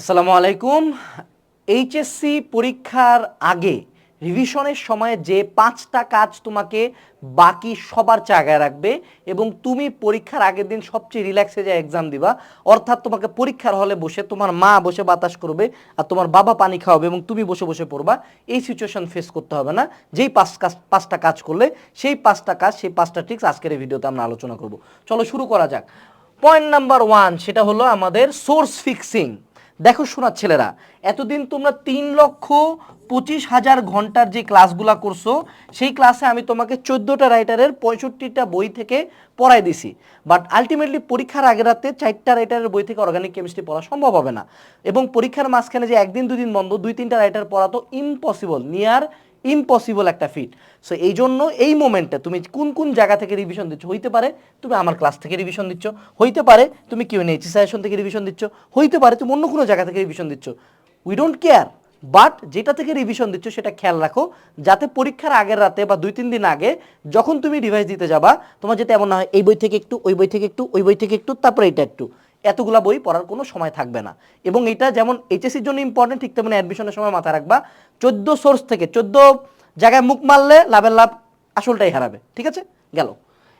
আসসালামু আলাইকুম। এইচএসসি পরীক্ষার আগে রিভিশনের সময় যে পাঁচটা কাজ তোমাকে বাকি সবার জায়গায় রাখবে এবং তুমি পরীক্ষার আগের দিন সবচেয়ে রিল্যাক্সে যে এক্সাম দিবা, অর্থাৎ তোমাকে পরীক্ষার হলে বসে তোমার মা বসে বাতাস করবে আর তোমার বাবা পানি খাওয়াবে এবং তুমি বসে বসে পড়বা, এই সিচুয়েশন ফেস করতে হবে না। যেই পাঁচ কাজ, পাঁচটা কাজ করলে সেই পাঁচটা কাজ, সেই পাঁচটা ট্রিক্স আজকের এই ভিডিওতে আমরা আলোচনা করব। চলো শুরু করা যাক। পয়েন্ট নাম্বার ওয়ান সেটা হলো আমাদের সোর্স ফিক্সিং দেখো শোনা ছেলেরা, এতদিন তোমরা তিন লক্ষ পঁচিশ হাজার ঘণ্টার যে ক্লাসগুলো করছ, সেই ক্লাসে আমি তোমাকে চোদ্দোটা রাইটারের পঁয়ষট্টিটা বই থেকে পড়াই দিছি। বাট আলটিমেটলি পরীক্ষার আগে রাতে চারটা রাইটারের বই থেকে অর্গানিক কেমিস্ট্রি পড়া সম্ভব হবে না। এবং পরীক্ষার মাঝখানে যে একদিন দুদিন বন্ধ, দুই তিনটা রাইটার পড়া তো ইম্পসিবল নিয়ার ইম্পসিবল একটা ফিট সো এই জন্য এই মোমেন্টে তুমি কোন কোন জায়গা থেকে রিভিশন দিচ্ছ? হইতে পারে তুমি আমার ক্লাস থেকে রিভিশন দিচ্ছ, হইতে পারে তুমি কিউ নেচি সাজেশন থেকে রিভিশন দিচ্ছ, হইতে পারে তুমি অন্য কোনো জায়গা থেকে রিভিশন দিচ্ছ। উই ডোন্ট কেয়ার বাট যেটা থেকে রিভিশন দিচ্ছ সেটা খেয়াল রাখো, যাতে পরীক্ষার আগের রাতে বা দুই, তিন দিন আগে যখন তুমি রিভাইজ দিতে যাবা, তোমার যাতে এমন না হয়, এই বই থেকে একটু, ওই বই থেকে একটু, ওই বই থেকে একটু, তারপরে এটা একটু। এতগুলা বই পড়ার কোনো সময় থাকবে না। এবং এটা যেমন এইচএসির জন্য ইম্পর্টেন্ট ঠিক তেমন অ্যাডমিশনের সময় মাথায় রাখবা, চোদ্দ সোর্স থেকে, চোদ্দ জায়গায় মুখ মারলে লাভের লাভ আসলটাই হারাবে। ঠিক আছে? গেল।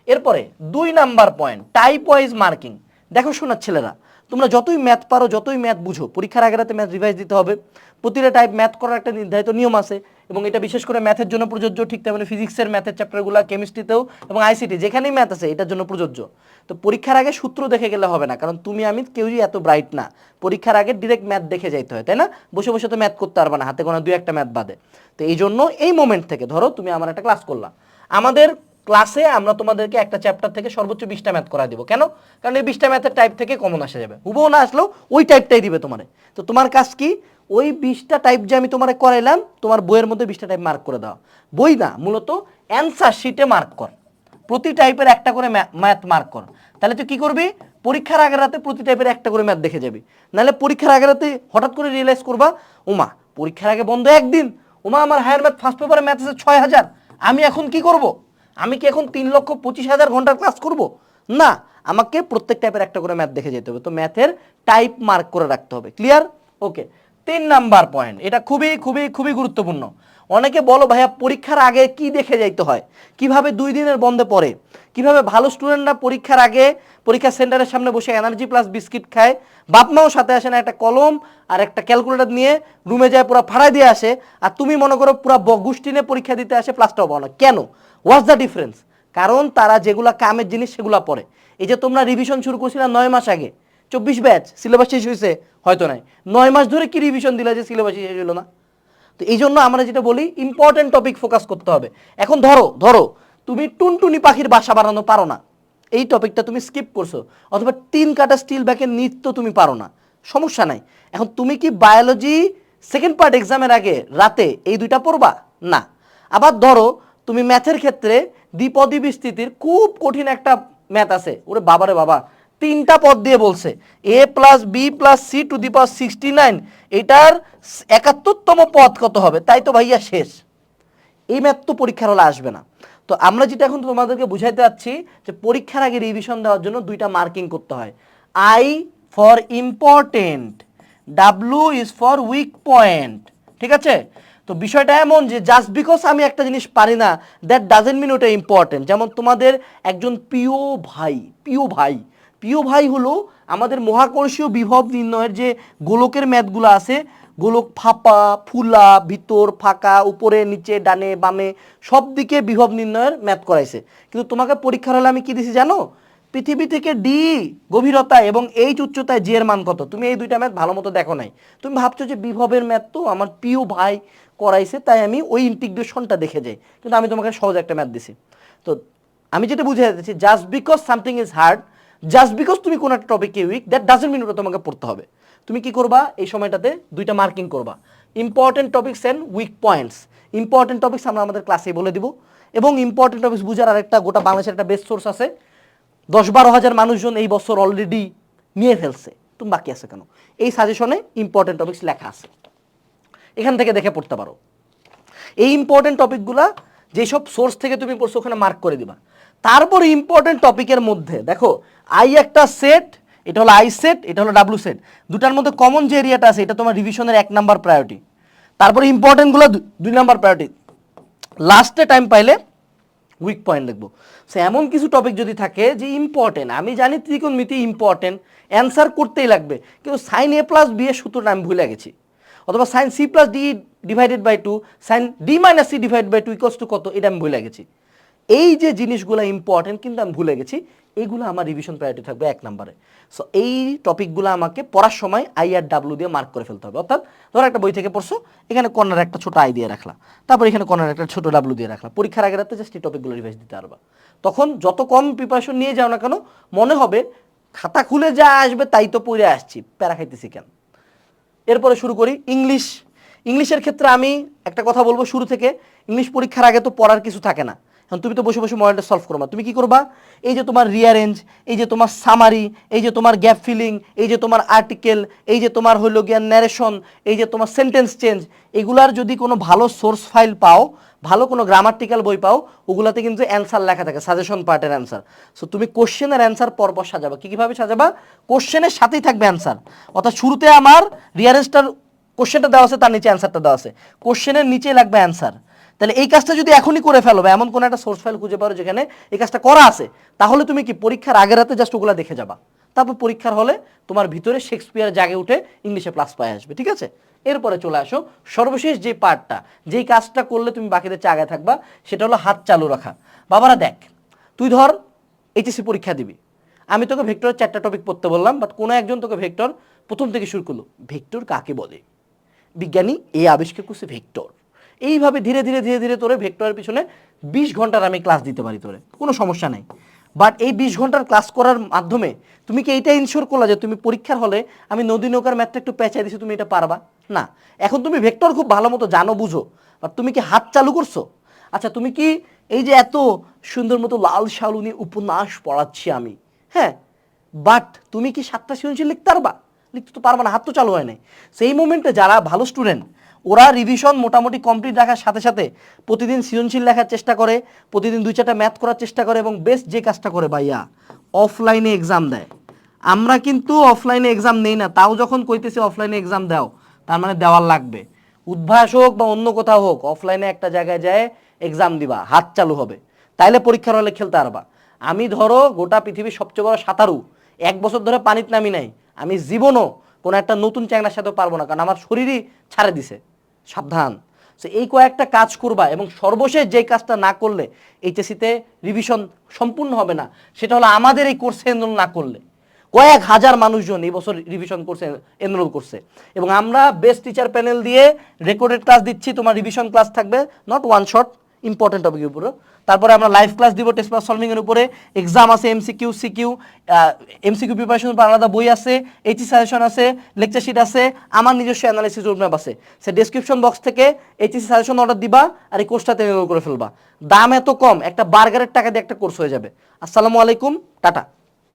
এরপরে, দুই number point type wise marking দেখো শোনার ছেলেরা, তোমরা যতই ম্যাথ পারো, যতই ম্যাথ বুঝো, পরীক্ষার আগে রাতে ম্যাথ রিভাইজ দিতে হবে। প্রতিটা টাইপ ম্যাথ করার একটা নির্ধারিত নিয়ম আছে। এবং এটা বিশেষ করে ম্যাথের জন্য প্রযোজ্য, ঠিক তেমনি ফিজিক্সের ম্যাথের চ্যাপ্টারগুলো, কেমিস্ট্রিতেও এবং আইসিটি, যেখানেই ম্যাথ আছে, এটার জন্য প্রযোজ্য। তো পরীক্ষার আগে সূত্র দেখে গেলে হবে না, কারণ তুমি, আমি কেউই এত ব্রাইট না। পরীক্ষার আগে ডিরেক্ট ম্যাথ দেখে যাইতে হয়, তাই না? বসে বসে তো ম্যাথ করতে পারবে না, হাতে কোনো দুই একটা ম্যাথ বাদে। তো এই জন্য এই মোমেন্ট থেকে, ধরো তুমি আমার একটা ক্লাস করলা। আমাদের ক্লাসে আমরা তোমাদেরকে একটা চ্যাপ্টার থেকে সর্বোচ্চ বিশটা ম্যাথ করা দিব। কেন? কারণ এই বিশটা ম্যাথের টাইপ থেকে কমন আসা যাবে। হুবহু না আসলেও ওই টাইপটাই দিবে তোমারে। তো তোমার কাজ কি? ওই বিশটা টাইপ যে আমি তোমারে করাইলাম, তোমার বইয়ের মধ্যে বিশটা টাইপ মার্ক করে দাও। বই না, মূলত অ্যান্সার শিটে মার্ক কর। প্রতি টাইপের একটা করে ম্যাথ মার্ক কর। তাহলে তুই কি করবি? পরীক্ষার আগের রাতে প্রতি টাইপের একটা করে ম্যাথ দেখে যাবি। নাহলে পরীক্ষার আগের রাতে হঠাৎ করে রিয়েলাইজ করবা ওমা পরীক্ষার আগে বন্ধ একদিন। ওমা আমার হায়ার ম্যাথ ফার্স্ট পেপারে ম্যাথ আছে ছয় হাজার। আমি এখন কি করব? আমি কি এখন তিন লক্ষ পঁচিশ হাজার ঘণ্টার ক্লাস করব? না, আমাকে প্রত্যেক টাইপের একটা করে ম্যাথ দেখে যেতে হবে। তো ম্যাথের টাইপ মার্ক করে রাখতে হবে। ক্লিয়ার ওকে তিন নাম্বার পয়েন্ট এটা খুবই খুবই খুবই গুরুত্বপূর্ণ। অনেকে বলো, ভাইয়া, পরীক্ষার আগে কি দেখে যাইতে হয়? কীভাবে দুই দিনের বন্ধে পড়ে? কীভাবে ভালো স্টুডেন্টরা পরীক্ষার আগে, পরীক্ষা সেন্টারের সামনে বসে এনার্জি প্লাস বিস্কিট খায়? বাপমাও সাথে আসে না, একটা কলম আর একটা ক্যালকুলেটর নিয়ে রুমে যায়, পুরো ফাড়াই দিয়ে আসে। আর তুমি মনে করো, পুরো বগুষ্টি নিয়ে পরীক্ষা দিতে আসে প্লাসটাও বলো কেন? হোয়াটস দ্য ডিফারেন্স কারণ তারা যেগুলা কামের জিনিস সেগুলো পড়ে। এই যে তোমরা রিভিশন শুরু করছিলা নয় মাস আগে, চব্বিশ ব্যাচ সিলেবাস শেষ হয়েছে, হয়তো নাই। নয় মাস ধরে কি রিভিশন দিলা যে সিলেবাস শেষ হলো না? তো এই জন্য আমরা যেটা বলি ইম্পর্টেন্ট টপিক ফোকাস করতে হবে। এখন ধরো ধরো, তুমি টুনটুনি পাখির বাসা বানানো পারো না। এই টপিকটা তুমি স্কিপ করছ। অথবা তিন কাটা স্টিল ব্যাকের নৃত্য তুমি পারো না। সমস্যা নাই। এখন তুমি কি বায়োলজি সেকেন্ড পার্ট এক্সামের আগে রাতে এই দুইটা পড়বা? না। আবার ধরো তুমি ম্যাথের ক্ষেত্রে দ্বিপদী বিস্তৃতির খুব কঠিন একটা ম্যাথ আছে। ওরে বাবারে বাবা। তিনটা পদ দিয়ে বলছে। A plus B plus C to the power sixty nine এটার একাত্তরতম পদ কত হবে? তাই তো ভাইয়া শেষ। এই ম্যাথ তো পরীক্ষার হলে আসবে না। তো আমরা যেটা এখন তোমাদেরকে বুঝাইতে যাচ্ছি যে পরীক্ষার আগে রিভিশন দেওয়ার জন্য দুইটা মার্কিং করতে হয়। I for important W is for weak point ঠিক আছে? তো বিষয়টা এমন যে জাস্ট বিকজ আমি একটা জিনিস পারি না দ্যাট ডাজেন্ট মিন ওটা ইম্পর্টেন্ট যেমন তোমাদের একজন প্রিয় ভাই প্রিয় ভাই প্রিয় ভাই হলো আমাদের মহাকর্ষীয় বিভব নির্ণয়ের যে গোলকের ম্যাথগুলো আছে, গোলক ফাঁপা, ফুলা, ভিতর, ফাঁকা, উপরে, নিচে, ডানে, বামে সব দিকে বিভব নির্ণয়ের ম্যাথ করাইছে। কিন্তু তোমাকে পরীক্ষার হলে আমি কি দিছি জানো? পৃথিবী থেকে ডি, গভীরতা এবং এইচ উচ্চতায় জি এর মান কত? তুমি এই দুইটা ম্যাথ ভালো মতো দেখো নাই। তুমি ভাবছ যে বিভবের ম্যাথ তো আমার প্রিয় ভাই করাইছে, তাই আমি ওই ইন্টিগ্রেশনটা দেখে যাই। কিন্তু আমি তোমাকে সহজ একটা ম্যাথ দিছি। তো আমি যেটা বুঝে যাচ্ছি just because something is hard just because তুমি কোনো একটা টপিকে উইক দ্যাট ডাজেন্ট মিন ওটা তোমাকে পড়তে হবে। তুমি কি করবা? এই সময়টাতে দুইটা মার্কিং করবা। Important topics and weak points important topics আমরা আমাদের ক্লাসে বলে দিব। এবং ইম্পর্টেন্ট টপিকস বুঝার আরেকটা গোটা বাংলাদেশের একটা বেস্ট সোর্স আছে। দশ বারো হাজার মানুষজন এই বছর অলরেডি নিয়ে ফেলছে। তুমি বাকি আছে কেন? এই সাজেশনে ইম্পর্টেন্ট টপিকস লেখা আছে। এখান থেকে দেখে পড়তে পারো। এই ইম্পর্টেন্ট টপিকগুলা যেসব সোর্স থেকে তুমি পড়ছো ওখানে মার্ক করে দিবা। তারপর ইম্পর্টেন্ট টপিকের মধ্যে দেখো আই একটা সেট এটা হলো আই সেট এটা হলো ডাব্লু সেট দুটার মধ্যে কমন যে এরিয়াটা আছে, এটা তোমার রিভিশনের এক নাম্বার প্রায়োরিটি তারপরে ইম্পর্টেন্টগুলো দুই নাম্বার প্রায়োরিটি লাস্টে টাইম পাইলে উইক পয়েন্ট লিখব। সে এমন কিছু টপিক যদি থাকে যে ইম্পর্টেন্ট আমি জানি ত্রিকোণমিতি ইম্পর্টেন্ট অ্যান্সার করতেই লাগবে। কিন্তু সাইন এ প্লাস বি এর সূত্রটা আমি ভুলে গেছি। অথবা sine C plus D divided by two sine D minus C divide by two equals two কত, এটা আমি ভুলে গেছি। এই যে জিনিসগুলো ইম্পর্টেন্ট কিন্তু আমি ভুলে গেছি এইগুলো আমার রিভিশন প্রায়োরিটি থাকবে এক নম্বরে। সো এই টপিকগুলো আমাকে পড়ার সময় আই আর ডাব্লু দিয়ে মার্ক করে ফেলতে হবে। অর্থাৎ ধরো একটা বই থেকে পড়ছো, এখানে কর্নার একটা ছোট আই দিয়ে রাখলা। তারপর এখানে কর্নার একটা ছোট ডাব্লু দিয়ে রাখলা। পরীক্ষার আগে রাতে জাস্ট এই টপিকগুলো রিভাইজ দিতে পারবা তখন যত কম প্রিপারেশন নিয়ে যাও না কেন, মনে হবে খাতা খুলে যা আসবে তাই তো পড়ে আসছি। প্যারা খাইতেছি কেন? এরপরে শুরু করি ইংলিশ ইংলিশের ক্ষেত্রে আমি একটা কথা বলব শুরু থেকে। ইংলিশ পরীক্ষার আগে তো পড়ার কিছু থাকে না। এখন তুমি তো বসে বসে মডেলটা সলভ করবা তুমি কি করবা? এই যে তোমার রিয়ারেঞ্জ এই যে তোমার সামারি এই যে তোমার গ্যাপ ফিলিং এই যে তোমার আর্টিকেল এই যে তোমার হইল গিয়া ন্যারেশন এই যে তোমার সেন্টেন্স চেঞ্জ এগুলার যদি কোনো ভালো সোর্স ফাইল পাও, ভালো কোনো গ্রামাটিক্যাল বই পাও, ওগুলাতে কিন্তু অ্যান্সার লেখা থাকে সাজেশন পার্টের অ্যান্সার সো তুমি কোশ্চেনের অ্যান্সার পরপর সাজাবা। কী কীভাবে সাজাবা? কোশ্চেনের সাথেই থাকবে অ্যান্সার অর্থাৎ শুরুতে আমার রিয়ারেঞ্জটার কোশ্চেনটা দেওয়া আছে, তার নিচে অ্যান্সারটা দেওয়া আছে। কোশ্চেনের নিচে লাগবে অ্যান্সার তাহলে এই কাজটা যদি এখনই করে ফেলো বা এমন কোনো একটা সোর্স ফাইল খুঁজে পারো যেখানে এই কাজটা করা আছে, তাহলে তুমি কি পরীক্ষার আগের রাতে জাস্ট ওগুলো দেখে যাবা। তারপর পরীক্ষার হলে তোমার ভিতরে শেক্সপিয়ার জাগে উঠে ইংলিশে প্লাস পায় আসবে, ঠিক আছে? এরপরে চলে আসো, সর্বশেষ যে পার্টটা যেই কাজটা করলে তুমি বাকিদের চেয়ে আগে থাকবা, সেটা হলো হাত চালু রাখা। বাবারা, দেখ, তুই ধর এইচএসসি পরীক্ষা দিবি। আমি তোকে ভেক্টরের চারটা টপিক পড়তে বললাম বাট কোনো একজন তোকে ভেক্টর প্রথম থেকে শুরু করল। ভেক্টর কাকে বলে? বিজ্ঞানী এই আবিষ্কার করছে ভেক্টর। এইভাবে ধীরে ধীরে ধীরে ধীরে তোরে ভেক্টরের পিছনে বিশ ঘণ্টার আমি ক্লাস দিতে পারি তোরে, কোনো সমস্যা নেই। বাট এই বিশ ঘণ্টার ক্লাস করার মাধ্যমে তুমি কি এইটা ইনশোর করলা যে তুমি পরীক্ষার হলে আমি নদী নৌকার ম্যাথটা একটু পেঁচাই দিছি, তুমি এটা পারবা? না। এখন তুমি ভেক্টর খুব ভালো মতো জানো, বুঝো। বাট তুমি কি হাত চালু করছ? আচ্ছা তুমি কি এই যে এত সুন্দর মতো লাল শালুনি উপন্যাস পড়াচ্ছি আমি? হ্যাঁ। বাট তুমি কি সাতটা সৃজনশীল লিখতে পারবা? লিখতে তো পারবা না, হাত তো চালু হয় নাই। সেই মোমেন্টে যারা ভালো স্টুডেন্ট ওরা রিভিশন মোটামুটি কমপ্লিট রাখার সাথে সাথে প্রতিদিন সৃজনশীল লেখার চেষ্টা করে, প্রতিদিন দুই চারটা ম্যাথ করার চেষ্টা করে এবং বেস্ট যে কাজটা করে ভাইয়া অফলাইনে এক্সাম দেয়। আমরা কিন্তু অফলাইনে এক্সাম নেই না, তাও যখন কইতেছি অফলাইনে এক্সাম দাও, তার মানে দেওয়ার লাগবে। উদ্ভাস হোক বা অন্য কোথাও হোক অফলাইনে একটা জায়গায় যায় এক্সাম দিবা, হাত চালু হবে। তাইলে পরীক্ষার হলে খেলতে পারবা আমি ধরো গোটা পৃথিবীর সবচেয়ে বড় সাঁতারু, এক বছর ধরে পানিতে নামি নাই, আমি জীবনও কোনো একটা নতুন চ্যাংড়ার সাথেও পারব না, কারণ আমার শরীরই ছাড়ে দিছে। সাবধান। সো এই কয়েকটা কাজ করবা এবং সর্বশেষ যে কাজটা না করলে এইচএসিতে রিভিশন সম্পূর্ণ হবে না, সেটা হলো আমাদের এই কোর্সে এনরোল না করলে। কয়েক হাজার মানুষজন এই বছর রিভিশন করছে এনরোল করছে এবং আমরা বেস্ট টিচার প্যানেল দিয়ে রেকর্ডেড ক্লাস দিচ্ছি, তোমার রিভিশন ক্লাস থাকবে নট ওয়ান শট ইম্পর্টেন্ট টপিকের উপরে তারপরে আমরা লাইভ ক্লাস দিব টেস্ট পেপার সলভিং এর উপরে এক্সাম আছে এমসিকিউ সিকিউ এমসিকিউ প্রিপারেশন উপর আলাদা বই আছে এইচি সাজেশন আছে লেকচার শিট আছে, আমার নিজস্ব অ্যানালিসিস রোডম্যাপ আছে। সে ডেসক্রিপশন বক্স থেকে এইচএসি সাজেশন অর্ডার দিবা আর এই কোর্সটাতে করে ফেলবা। দাম এত কম, একটা বার্গারের টাকা দিয়ে একটা কোর্স হয়ে যাবে। আসসালামু আলাইকুম, টাটা।